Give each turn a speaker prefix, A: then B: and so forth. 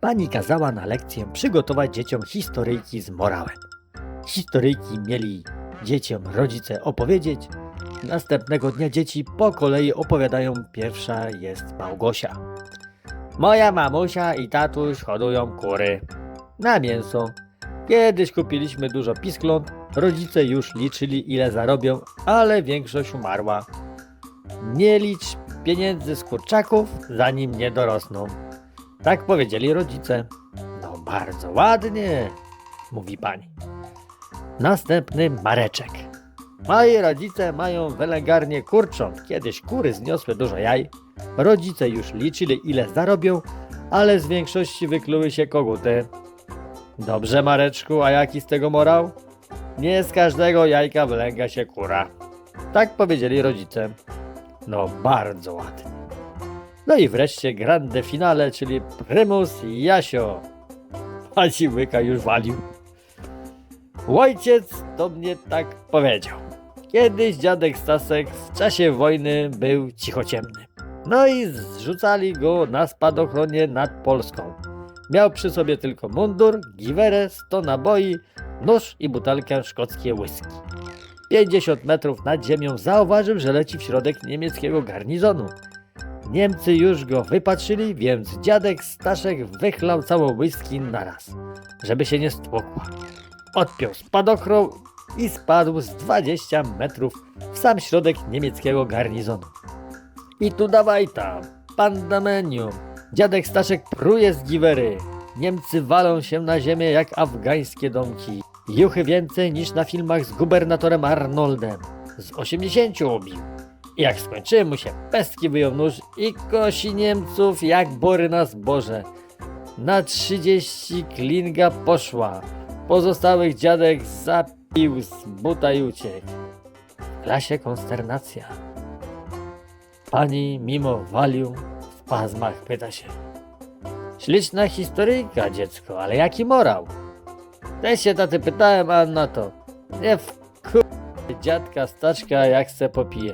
A: Pani kazała na lekcję przygotować dzieciom historyjki z morałem. Historyjki mieli dzieciom rodzice opowiedzieć. Następnego dnia dzieci po kolei opowiadają. Pierwsza jest Małgosia. Moja mamusia i tatuś hodują kury. Na mięso. Kiedyś kupiliśmy dużo piskląt. Rodzice już liczyli ile zarobią, ale większość umarła. Nie licz pieniędzy z kurczaków, zanim nie dorosną. Tak powiedzieli rodzice. No bardzo ładnie, mówi pani. Następny Mareczek. Moi rodzice mają wylęgarnię kurcząt. Kiedyś kury zniosły dużo jaj. Rodzice już liczyli ile zarobią, ale z większości wykluły się koguty. Dobrze Mareczku, a jaki z tego morał? Nie z każdego jajka wylęga się kura. Tak powiedzieli rodzice. No bardzo ładnie. No i wreszcie grande finale, czyli Prymus Jasio. Pani Łyka już walił. Ojciec to mnie tak powiedział. Kiedyś dziadek Stasek w czasie wojny był cichociemny. No i zrzucali go na spadochronie nad Polską. Miał przy sobie tylko mundur, giwerę, 100 naboi, nóż i butelkę szkockie whisky. 50 metrów nad ziemią zauważył, że leci w środek niemieckiego garnizonu. Niemcy już go wypatrzyli, więc dziadek Staszek wychlał całą whisky naraz, żeby się nie stłukła. Odpiął spadochron i spadł z 20 metrów w sam środek niemieckiego garnizonu. I tu dawaj tam, pandemenium. Dziadek Staszek pruje z giwery. Niemcy walą się na ziemię jak afgańskie domki. Juchy więcej niż na filmach z gubernatorem Arnoldem. Z 80 ubił. Jak skończyły mu się pestki wyjął nóż i kosi Niemców jak bory na zboże. Na 30 klinga poszła. Pozostałych dziadek zapił z buta i uciekł. W klasie konsternacja. Pani mimo walił w pazmach pyta się. Śliczna historyjka, dziecko, ale jaki morał? Też się taty pytałem, a on na to. Nie w dziadka Staczka jak se popije.